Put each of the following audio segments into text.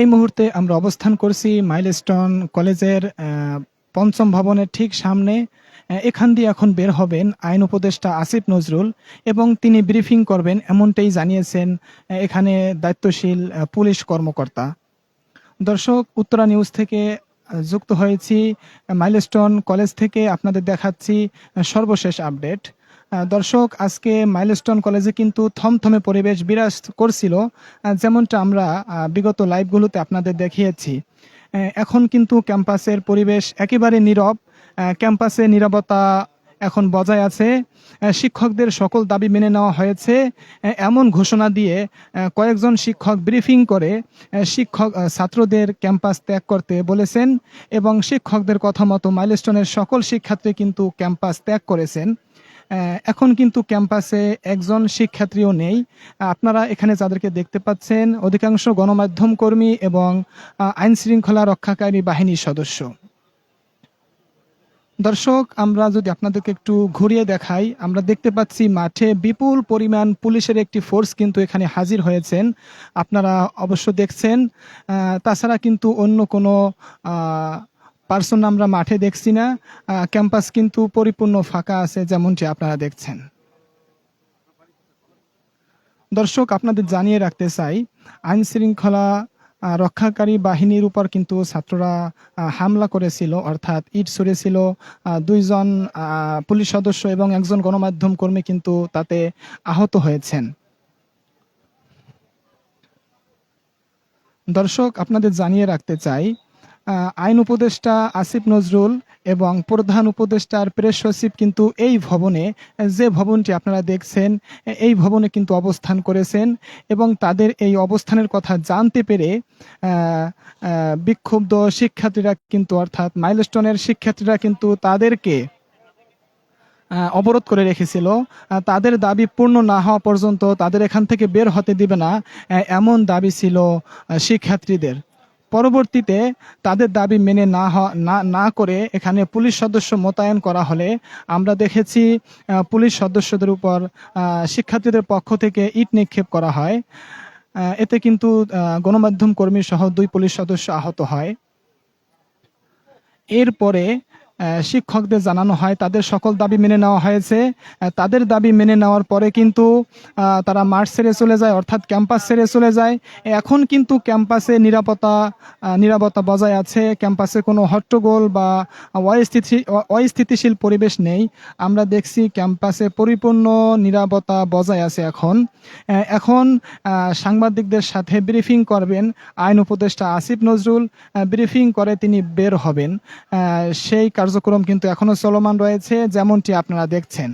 এই মুহূর্তে আমরা অবস্থান করছি মাইলস্টোন কলেজের পঞ্চম ভবনের ঠিক সামনে। এখান দিয়ে এখন বের হবেন আইন উপদেষ্টা আসিফ নজরুল এবং তিনি ব্রিফিং করবেন এমনটাই জানিয়েছেন এখানে দায়িত্বশীল পুলিশ কর্মকর্তা। দর্শক, উত্তরা নিউজ থেকে যুক্ত হয়েছি। মাইলস্টোন কলেজ থেকে আপনাদের দেখাচ্ছি সর্বশেষ আপডেট। দর্শক, আজকে মাইলস্টোন কলেজে কিন্তু থমথমে পরিবেশ বিরাজ করছিল যেমনটা আমরা বিগত লাইভগুলোতে আপনাদের দেখিয়েছি। এখন কিন্তু ক্যাম্পাসের পরিবেশ একেবারে নীরব ক্যাম্পাসে নীরবতা এখন বজায় আছে শিক্ষকদের সকল দাবি মেনে নেওয়া হয়েছে এমন ঘোষণা দিয়ে কয়েকজন শিক্ষক ব্রিফিং করে শিক্ষক ছাত্রদের ক্যাম্পাস ত্যাগ করতে বলেছেন এবং শিক্ষকদের কথা মতো মাইলস্টোনের সকল শিক্ষার্থী কিন্তু ক্যাম্পাস ত্যাগ করেছেন। এখন কিন্তু ক্যাম্পাসে একজন শিক্ষার্থীও নেই। আপনারা এখানে যাদেরকে দেখতে পাচ্ছেন, অধিকাংশ গণমাধ্যম কর্মী এবং আইন শৃঙ্খলা রক্ষাকারী বাহিনীর সদস্য। দর্শক, আমরা যদি আপনাদেরকে একটু ঘুরিয়ে দেখাই, আমরা দেখতে পাচ্ছি মাঠে বিপুল পরিমাণ পুলিশের একটি ফোর্স কিন্তু এখানে হাজির হয়েছেন। আপনারা অবশ্য দেখছেন তাছাড়া কিন্তু অন্য কোনো পার্সন আমরা মাঠে দেখছি না ক্যাম্পাস কিন্তু পরিপূর্ণ ফাঁকা আছে যেমনটি আপনারা দেখছেন। দর্শক, আপনাদের জানিয়ে রাখতে চাই, আইন শৃঙ্খলা রক্ষাকারী বাহিনীর উপর কিন্তু ছাত্ররা হামলা করেছিল, অর্থাৎ ইট ছুড়েছিল। দুইজন পুলিশ সদস্য এবং একজন গণমাধ্যম কর্মী কিন্তু তাতে আহত হয়েছেন। দর্শক, আপনাদের জানিয়ে রাখতে চাই আইন উপদেষ্টা আসিফ নজরুল এবং প্রধান উপদেষ্টার প্রেস সচিব কিন্তু এই ভবনে, যে ভবনটি আপনারা দেখছেন, এই ভবনে কিন্তু অবস্থান করেছেন এবং তাদের এই অবস্থানের কথা জানতে পেরে বিক্ষুব্ধ শিক্ষার্থীরা কিন্তু অর্থাৎ মাইলস্টোনের শিক্ষার্থীরা কিন্তু তাদেরকে অবরোধ করে রেখেছিল। তাদের দাবি পূর্ণ না হওয়া পর্যন্ত তাদের এখান থেকে বের হতে দিবে না এমন দাবি ছিল শিক্ষার্থীদের। পরবর্তীতে তাদের দাবি মেনে না না করে এখানে পুলিশ সদস্য মোতায়েন করা হলে আমরা দেখেছি পুলিশ সদস্যদের উপর শিক্ষার্থীদের পক্ষ থেকে ইট নিক্ষেপ করা হয়। এতে কিন্তু গণমাধ্যম কর্মী সহ দুই পুলিশ সদস্য আহত হয়। এরপরে শিক্ষকদের জানানো হয়, তাদের সকল দাবি মেনে নেওয়া হয়েছে। তাদের দাবি মেনে নেওয়ার পরে কিন্তু তারা মাঠ ছেড়ে চলে যায়, অর্থাৎ ক্যাম্পাস ছেড়ে চলে যায়। এখন কিন্তু ক্যাম্পাসে নিরাপত্তা নিরাপত্তা বজায় আছে। ক্যাম্পাসে কোনো হট্টগোল বা অস্থিতি, অস্থিতিশীল পরিবেশ নেই। আমরা দেখছি ক্যাম্পাসে পরিপূর্ণ নিরাপত্তা বজায় আছে এখন। এখন সাংবাদিকদের সাথে ব্রিফিং করবেন আইন উপদেষ্টা আসিফ নজরুল। ব্রিফিং করে তিনি বের হবেন। সেই কার্যক্রম কিন্তু এখনও চলমান রয়েছে যেমনটি আপনারা দেখছেন।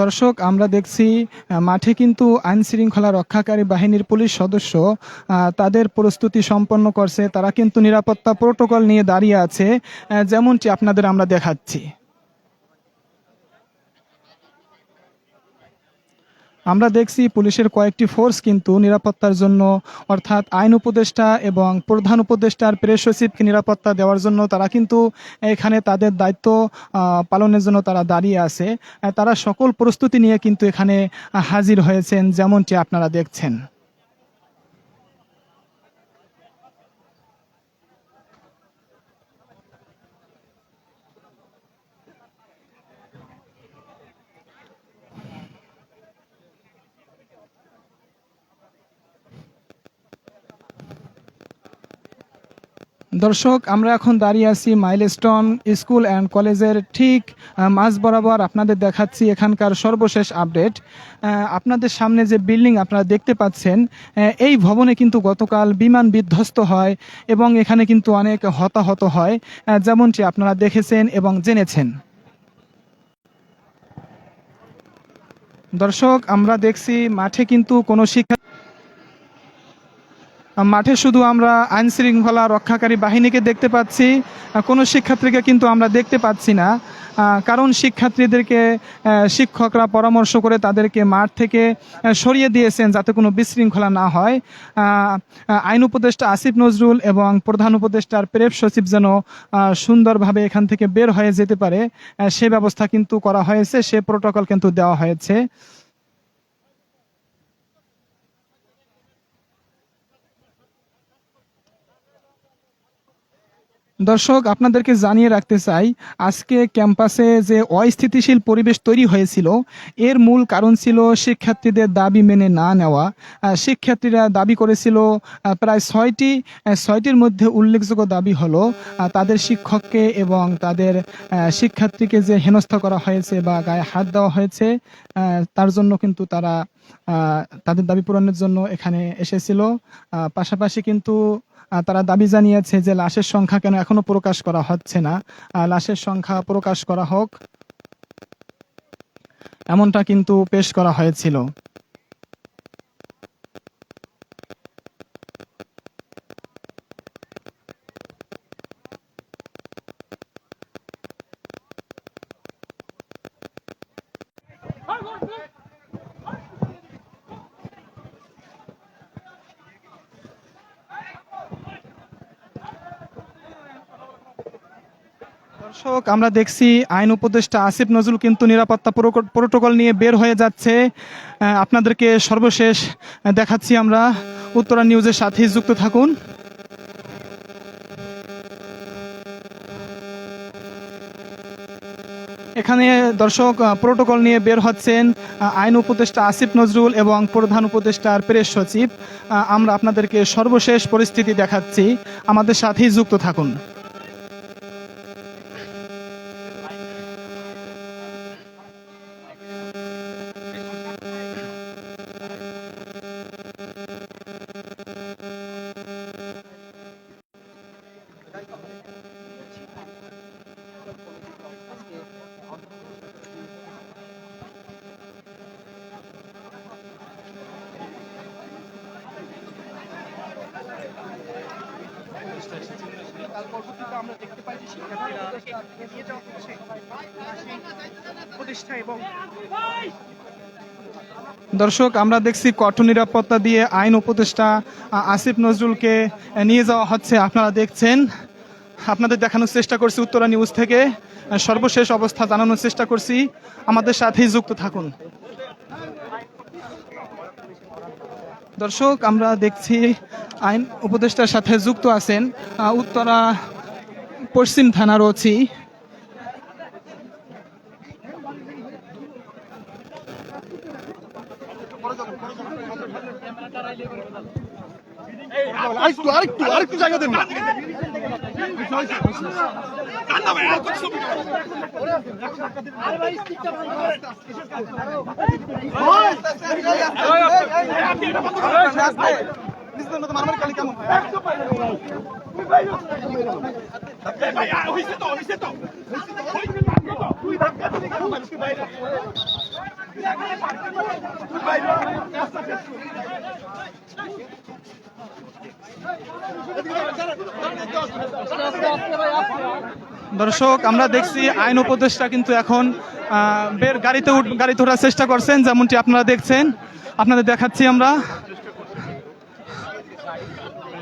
দর্শক, আমরা দেখছি মাঠে কিন্তু আইন শৃঙ্খলা রক্ষাকারী বাহিনীর পুলিশ সদস্য তাদের প্রস্তুতি সম্পন্ন করছে। তারা কিন্তু নিরাপত্তা প্রোটোকল নিয়ে দাঁড়িয়ে আছে যেমনটি আপনাদের আমরা দেখাচ্ছি। আমরা দেখছি পুলিশের কয়েকটি ফোর্স কিন্তু নিরাপত্তার জন্য, অর্থাৎ আইন উপদেষ্টা এবং প্রধান উপদেষ্টার প্রেস সচিবকে নিরাপত্তা দেওয়ার জন্য তারা কিন্তু এখানে তাদের দায়িত্ব পালনের জন্য তারা দাঁড়িয়ে আছে। তারা সকল প্রস্তুতি নিয়ে কিন্তু এখানে হাজির হয়েছেন, যেমনটি আপনারা দেখছেন। দর্শক, আমরা এখন দাঁড়িয়ে আছি মাইলস্টোন স্কুল অ্যান্ড কলেজের ঠিক মাঝ বরাবর আপনাদের দেখাচ্ছি এখানকার সর্বশেষ আপডেট। আপনাদের সামনে যে বিল্ডিং আপনারা দেখতে পাচ্ছেন এই ভবনে কিন্তু গতকাল বিমান বিধ্বস্ত হয় এবং এখানে কিন্তু অনেক হতাহত হয় যেমনটি আপনারা দেখেছেন এবং জেনেছেন। দর্শক, আমরা দেখছি মাঠে কিন্তু কোনো শিক্ষা মাঠে শুধু আমরা আইন শৃঙ্খলা রক্ষাকারী বাহিনীকে দেখতে পাচ্ছি কোনো শিক্ষার্থীকে কিন্তু আমরা দেখতে পাচ্ছি না। কারণ শিক্ষার্থীদেরকে শিক্ষকরা পরামর্শ করে তাদেরকে মাঠ থেকে সরিয়ে দিয়েছেন যাতে কোনো বিশৃঙ্খলা না হয়। আইন উপদেষ্টা আসিফ নজরুল এবং প্রধান উপদেষ্টার প্রেপ সচিব যেন সুন্দরভাবে এখান থেকে বের হয়ে যেতে পারে সে ব্যবস্থা কিন্তু করা হয়েছে, সে প্রোটোকল কিন্তু দেওয়া হয়েছে। দর্শক, আপনাদেরকে জানিয়ে রাখতে চাই, আজকে ক্যাম্পাসে যে অস্থিতিশীল পরিবেশ তৈরি হয়েছিল, এর মূল কারণ ছিল শিক্ষার্থীদের দাবি মেনে না নেওয়া। শিক্ষার্থীরা দাবি করেছিল প্রায় ছয়টি ছয়টির মধ্যে উল্লেখযোগ্য দাবি হলো তাদের শিক্ষককে এবং তাদের শিক্ষার্থীকে যে হেনস্থা করা হয়েছে বা গায়ে হাত দেওয়া হয়েছে তার জন্য কিন্তু তারা তাদের দাবি পূরণের জন্য এখানে এসেছিল। পাশাপাশি কিন্তু তারা দাবি জানিয়েছে যে লাশের সংখ্যা কেন এখনও প্রকাশ করা হচ্ছে না। লাশের সংখ্যা প্রকাশ করা হোক, এমনটা কিন্তু পেশ করা হয়েছিল। দর্শক, আমরা দেখছি আইন উপদেষ্টা আসিফ নজরুল কিন্তু নিরাপত্তা প্রোটোকল নিয়ে বের হয়ে যাচ্ছে। আপনাদেরকে সর্বশেষ দেখাচ্ছি আমরা। উত্তরা নিউজের সাথেই যুক্ত থাকুন। এখানে দর্শক প্রোটোকল নিয়ে বের হচ্ছেন আইন উপদেষ্টা আসিফ নজরুল এবং প্রধান উপদেষ্টার প্রেস সচিব। আমরা আপনাদেরকে সর্বশেষ পরিস্থিতি দেখাচ্ছি। আমাদের সাথেই যুক্ত থাকুন। পরবর্তীতে আমরা দেখতে পাই যে শিক্ষার্থীরা যাওয়া হচ্ছে প্রতিষ্ঠা এবং দর্শক, আমরা দেখছি কঠোর নিরাপত্তা দিয়ে আইন উপদেষ্টা আসিফ নজরুলকে নিয়ে যাওয়া হচ্ছে। আপনারা দেখছেন, আপনাদের দেখানোর চেষ্টা করছি উত্তরা নিউজ থেকে। সর্বশেষ অবস্থা জানানোর চেষ্টা করছি। আমাদের সাথেই যুক্ত থাকুন। দর্শক, আমরা দেখছি আইন উপদেষ্টার সাথে যুক্ত আছেন উত্তরা পশ্চিম থানার ওসি। আরেকটু আরেকটু আরেকটু জায়গা দেন। না দর্শক আমরা দেখছি আইন উপদেষ্টা কিন্তু এখন বের গাড়িতে গাড়িতে ওঠার চেষ্টা করছেন যেমনটি আপনারা দেখছেন। আপনাদের দেখাচ্ছি আমরা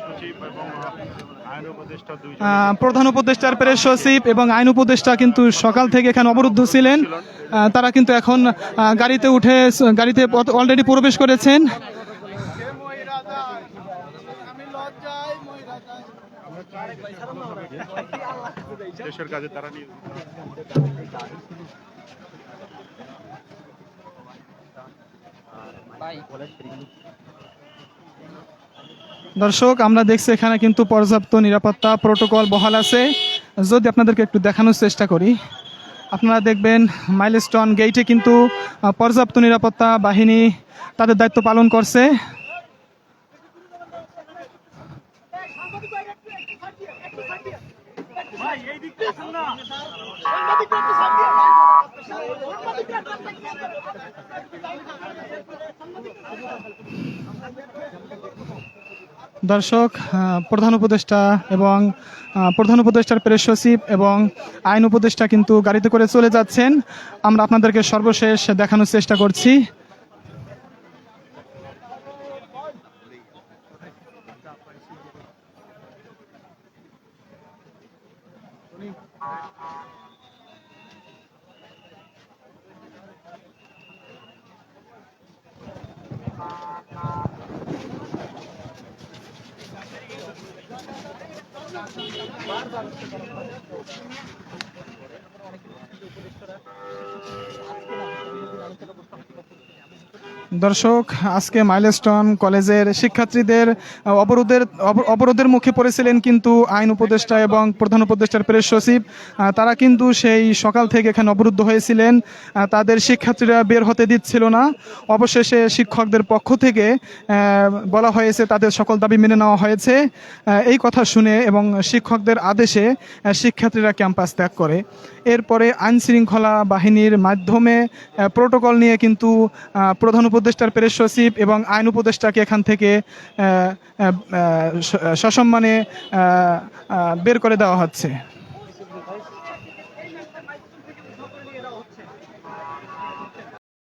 সচিব এবং আইন উপদেষ্টা দুইজন আহ, প্রধান উপদেষ্টার প্রেস সচিব এবং আইন উপদেষ্টা কিন্তু সকাল থেকে এখানে অবরুদ্ধ ছিলেন। তারা কিন্তু এখন গাড়িতে উঠে গাড়িতে অলরেডি প্রবেশ করেছেন। দেশের কাজে তারা নিয়ে দর্শক, আমরা দেখছি এখানে কিন্তু পর্যাপ্ত নিরাপত্তা প্রোটোকল বহাল আছে। যদি আপনাদেরকে একটু দেখানোর চেষ্টা করি, আপনারা দেখবেন মাইলস্টোন গেইটে কিন্তু পর্যাপ্ত নিরাপত্তা বাহিনী তাদের দায়িত্ব পালন করছে। দর্শক প্রধান উপদেষ্টা এবং প্রধান উপদেষ্টার প্রেস সচিব এবং আইন উপদেষ্টা কিন্তু গাড়িতে করে চলে যাচ্ছেন। আমরা আপনাদেরকে সর্বশেষ দেখানোর চেষ্টা করছি। উপদেষ্টারা দর্শক, আজকে মাইলস্টোন কলেজের শিক্ষার্থীদের অবরোধের, অব- অবরোধের মুখে পড়েছিলেন কিন্তু আইন উপদেষ্টা এবং প্রধান উপদেষ্টার প্রেস সচিব। তারা কিন্তু সেই সকাল থেকে এখানে অবরুদ্ধ হয়েছিলেন। তাদের শিক্ষার্থীরা বের হতে দিচ্ছিল না। অবশেষে শিক্ষকদের পক্ষ থেকে বলা হয়েছে তাদের সকল দাবি মেনে নেওয়া হয়েছে। এই কথা শুনে এবং শিক্ষকদের আদেশে শিক্ষার্থীরা ক্যাম্পাস ত্যাগ করে। এরপরে আইন শৃঙ্খলা বাহিনীর মাধ্যমে প্রোটোকল নিয়ে কিন্তু প্রধান উপদেষ্টার প্রেস সচিব এবং আইন উপদেষ্টাকে এখান থেকে সসম্মানে বের করে দেওয়া হচ্ছে।